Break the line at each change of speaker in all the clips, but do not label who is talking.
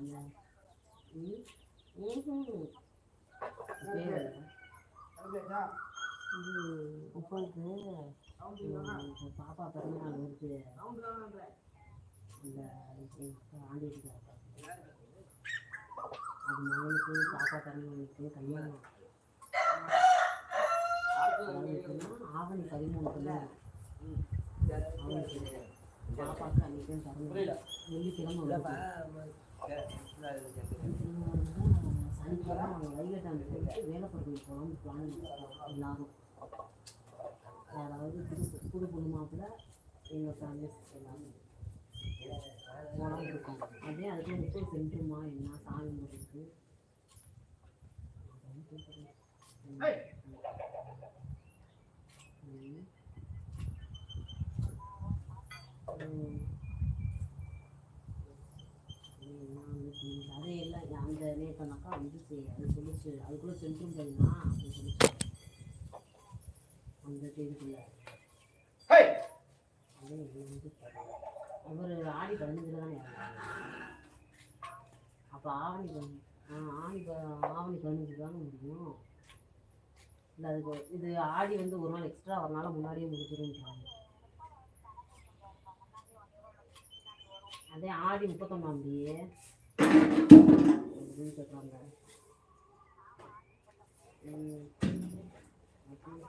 அந்த பாப்பா பிறந்தநாள் வருது இந்த ஆண்டி அது மகனுக்கு பாப்பா பிறந்தநாளுக்கு கல்யாணம் ஆவணி பதிமூணுக்குள்ள அவனுக்கு பாப்பாவுக்கு அன்னைக்கு பிறந்த வெள்ளிக்கிழமை சனிக்கிழமை அவங்க வைகட்டாண்டு போயிட்டு வேலைப்பட்டு போகலாம்னு பிளான் எல்லாரும் அதாவது புது புது எங்கள் ஃபேமிலிஸ் எல்லாமே போகலாம் இருக்கோம் அதே அதுக்கு முப்பது என்ன சாமி முறைக்கு இல்லை அந்த வந்து அது சொல்லிச்சு அதுக்குள்ளே சென்ட்ரும் போயிடலாம் அப்படின்னு சொல்லிச்சு அந்த தேதிக்குள்ள அதே வந்து அவர் ஆடி பதினஞ்சில் தான் இறந்தாங்க அப்போ ஆவணி பதினஞ்சு ஆ ஆணி ஆவணி பதினஞ்சு தானே முடியும் இல்லை அதுக்கு இது ஆடி வந்து ஒரு நாள் எக்ஸ்ட்ரா ஒரு நாள் முன்னாடியே முடிச்சிருன்றாங்க அதே ஆடி முப்பத்தொன்னாம் தேதி அப்படின்னு சொல்கிறாங்க ம் அப்படி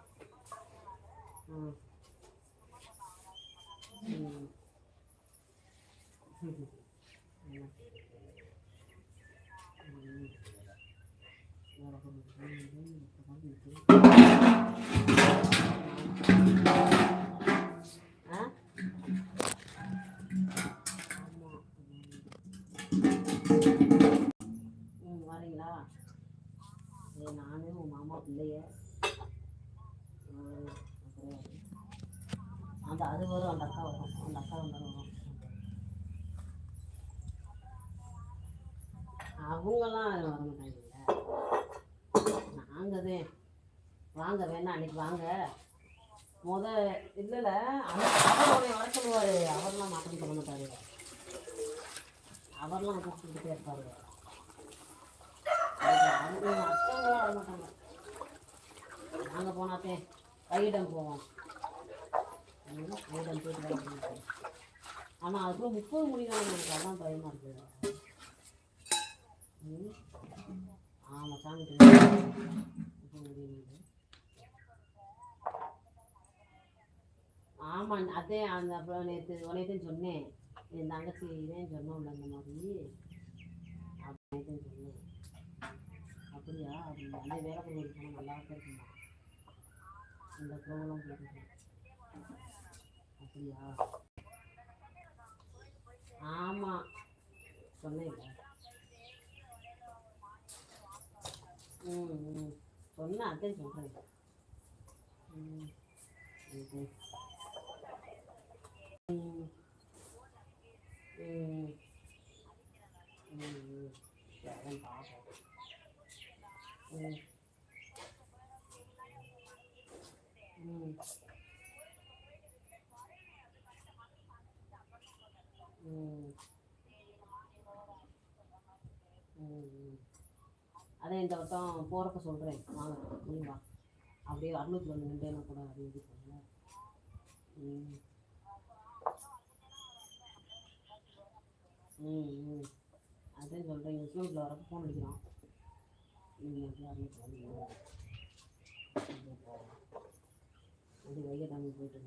நானே உன் மாமா பிள்ளைய அந்த அது வரும் அந்த அக்கா வரும் அந்த அக்கா வந்தாலும் வரும் அவங்கெல்லாம் வர மாட்டாங்கல்ல. நாங்கள் தான் வாங்க வேணா அன்னைக்கு வாங்க. முத இல்லைல்ல அந்த அவருடைய வர சொல்லுவார். அவர்லாம் மாற்றி பண்ண மாட்டாரு. அவர்லாம் கூப்பிட்டுக்கிட்டே இருப்பாரு அவங்க மற்றவங்களாம் வர மாட்டாங்க நாங்கள் போனாத்தே கையிடம் போவோம் கையிடம் போயிட்டு ஆனால் அதுக்குள்ள முப்பது முடிதான் எனக்கு அதான் பயமாக இருக்குது ம் ஆமாம் சாமி முப்பது முடியணும் ஆமாம் அதே அந்த அப்புறம் நேற்று உனையத்தையும் சொன்னேன் என் தங்கச்சி இதே சொன்னோம்ல அந்த மாதிரி அப்படின்னு சொன்னேன் அப்படியா அது அந்த வேலை பண்ணி போனால் நல்லா இருக்குமா இந்த ப்ரோக்ராம் போட்டு அப்படியா ஆமாம் சொன்னேன்ல ம் ம் சொன்னேன் அதான் சொல்கிறேன் ம் ஓகே ம் ம் ம் ம் சரி அதான் பார்ப்போம் ம் ம் ம் ம் ம் அதே இந்த வட்டம் போகிறப்ப சொல்கிறேன் வாங்க நீ அப்படியே அறுநூத்தி ஒன்று நின்றேன்னா கூட அது இது பண்ணுங்க ம். ம் ம். அதான் சொல்கிறேன் இஸ்லாமில் வரப்போ ஃபோன் அடிக்கிறான். நீங்கள் அப்படியே அறுநூத்தி போயிட்டு